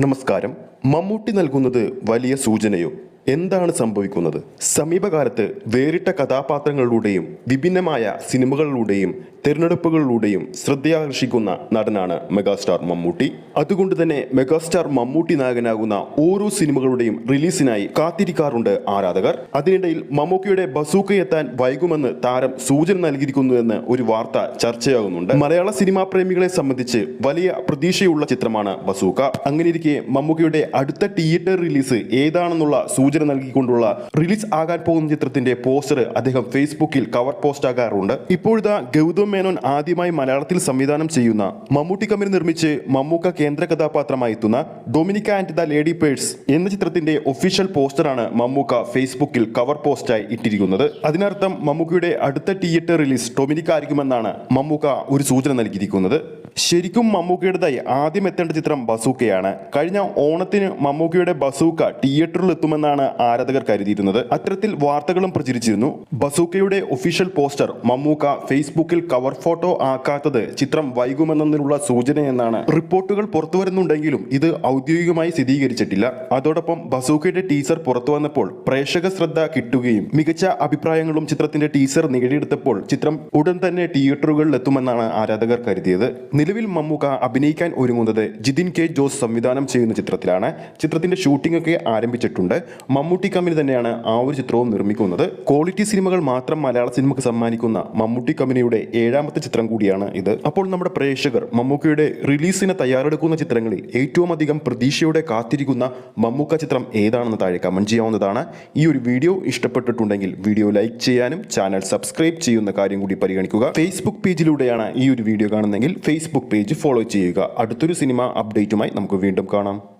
നമസ്കാരം. മമ്മൂട്ടി നൽകുന്നത് വലിയ സൂചനയോ? എന്താണ് സംഭവിക്കുന്നത്? സമീപകാലത്ത് വേറിട്ട കഥാപാത്രങ്ങളിലൂടെയും വിഭിന്നമായ സിനിമകളിലൂടെയും തിരഞ്ഞെടുപ്പുകളിലൂടെയും ശ്രദ്ധയാകർഷിക്കുന്ന നടനാണ് മെഗാസ്റ്റാർ മമ്മൂട്ടി. അതുകൊണ്ട് തന്നെ മെഗാസ്റ്റാർ മമ്മൂട്ടി നായകനാകുന്ന ഓരോ സിനിമകളുടെയും റിലീസിനായി കാത്തിരിക്കാറുണ്ട് ആരാധകർ. അതിനിടയിൽ മമ്മൂക്കിയുടെ ബസൂക്ക എത്താൻ വൈകുമെന്ന് താരം സൂചന നൽകിയിരിക്കുന്നുവെന്ന് ഒരു വാർത്ത ചർച്ചയാകുന്നുണ്ട്. മലയാള സിനിമാ പ്രേമികളെ സംബന്ധിച്ച് വലിയ പ്രതീക്ഷയുള്ള ചിത്രമാണ് ബസൂക്ക. അങ്ങനെയിരിക്കെ മമ്മൂക്കിയുടെ അടുത്ത തിയേറ്റർ റിലീസ് ഏതാണെന്നുള്ള സൂചന നൽകിക്കൊണ്ടുള്ള റിലീസ് ആകാൻ പോകുന്ന ചിത്രത്തിന്റെ പോസ്റ്റർ അദ്ദേഹം ഫേസ്ബുക്കിൽ കവർ പോസ്റ്റ് ആകാറുണ്ട് ഇപ്പോഴത്തെ ഗൗതം മേനോൻ ആദ്യമായി മലയാളത്തിൽ സംവിധാനം ചെയ്യുന്ന മമ്മൂട്ടി കമ്പനി നിർമ്മിച്ച് മമ്മൂക്ക കേന്ദ്ര കഥാപാത്രമായി എത്തുന്ന Dominic and the lady purse എന്ന ചിത്രത്തിന്റെ ഒഫീഷ്യൽ പോസ്റ്ററാണ് മമ്മൂക്ക ഫേസ്ബുക്കിൽ കവർ പോസ്റ്റായി ഇട്ടിരിക്കുന്നത്. അതിനർത്ഥം മമ്മൂക്കയുടെ അടുത്ത തിയേറ്റർ റിലീസ് ഡൊമിനിക്ക ആയിരിക്കുമെന്നാണ് മമ്മൂക്ക ഒരു സൂചന നൽകിയിരിക്കുന്നത്. ശരിക്കും മമ്മൂക്കയുടേതായി ആദ്യം എത്തേണ്ട ചിത്രം ബസൂക്കയാണ്. കഴിഞ്ഞ ഓണത്തിന് മമ്മൂക്കയുടെ ബസൂക്ക തിയേറ്ററിൽ എത്തുമെന്നാണ് ആരാധകർ കരുതിയിരുന്നത്. അത്തരത്തിൽ വാർത്തകളും പ്രചരിച്ചിരുന്നു. ബസൂക്കയുടെ ഒഫീഷ്യൽ പോസ്റ്റർ മമ്മൂക്ക ഫേസ്ബുക്കിൽ കവർ ഫോട്ടോ ആക്കാത്തത് ചിത്രം വൈകുമെന്നതിനുള്ള സൂചനയെന്നാണ് റിപ്പോർട്ടുകൾ പുറത്തുവരുന്നുണ്ടെങ്കിലും ഇത് ഔദ്യോഗികമായി സ്ഥിരീകരിച്ചിട്ടില്ല. അതോടൊപ്പം ബസൂക്കയുടെ ടീസർ പുറത്തു വന്നപ്പോൾ പ്രേക്ഷക ശ്രദ്ധ കിട്ടുകയും മികച്ച അഭിപ്രായങ്ങളും ചിത്രത്തിന്റെ ടീസർ നേടിയെടുത്തപ്പോൾ ചിത്രം ഉടൻ തന്നെ തിയേറ്ററുകളിൽ എത്തുമെന്നാണ് ആരാധകർ കരുതിയത്. നിലവിൽ മമ്മൂക്ക അഭിനയിക്കാൻ ഒരുങ്ങുന്നത് ജിതിൻ കെ ജോസ് സംവിധാനം ചെയ്യുന്ന ചിത്രത്തിലാണ്. ചിത്രത്തിന്റെ ഷൂട്ടിംഗ് ഒക്കെ ആരംഭിച്ചിട്ടുണ്ട്. മമ്മൂട്ടി കമ്പനി തന്നെയാണ് ആ ഒരു ചിത്രവും നിർമ്മിക്കുന്നത്. ക്വാളിറ്റി സിനിമകൾ മാത്രം മലയാള സിനിമയ്ക്ക് സമ്മാനിക്കുന്ന മമ്മൂട്ടി കമ്പനിയുടെ ഏഴാമത്തെ ചിത്രം കൂടിയാണ് ഇത്. അപ്പോൾ നമ്മുടെ പ്രേക്ഷകർ മമ്മൂക്കയുടെ റിലീസിന് തയ്യാറെടുക്കുന്ന ചിത്രങ്ങളിൽ ഏറ്റവും അധികം പ്രതീക്ഷയോടെ കാത്തിരിക്കുന്ന മമ്മൂക്ക ചിത്രം ഏതാണെന്ന് താഴെ കമന്റ് ചെയ്യാവുന്നതാണ്. ഈ ഒരു വീഡിയോ ഇഷ്ടപ്പെട്ടിട്ടുണ്ടെങ്കിൽ വീഡിയോ ലൈക്ക് ചെയ്യാനും ചാനൽ സബ്സ്ക്രൈബ് ചെയ്യുന്ന കാര്യം കൂടി പരിഗണിക്കുക. ഫേസ്ബുക്ക് പേജിലൂടെയാണ് ഈ ഒരു വീഡിയോ കാണുന്നതെങ്കിൽ ഫേസ്ബുക്ക് പേജ് ഫോളോ ചെയ്യുക. അടുത്തൊരു സിനിമ അപ്ഡേറ്റുമായി നമുക്ക് വീണ്ടും കാണാം.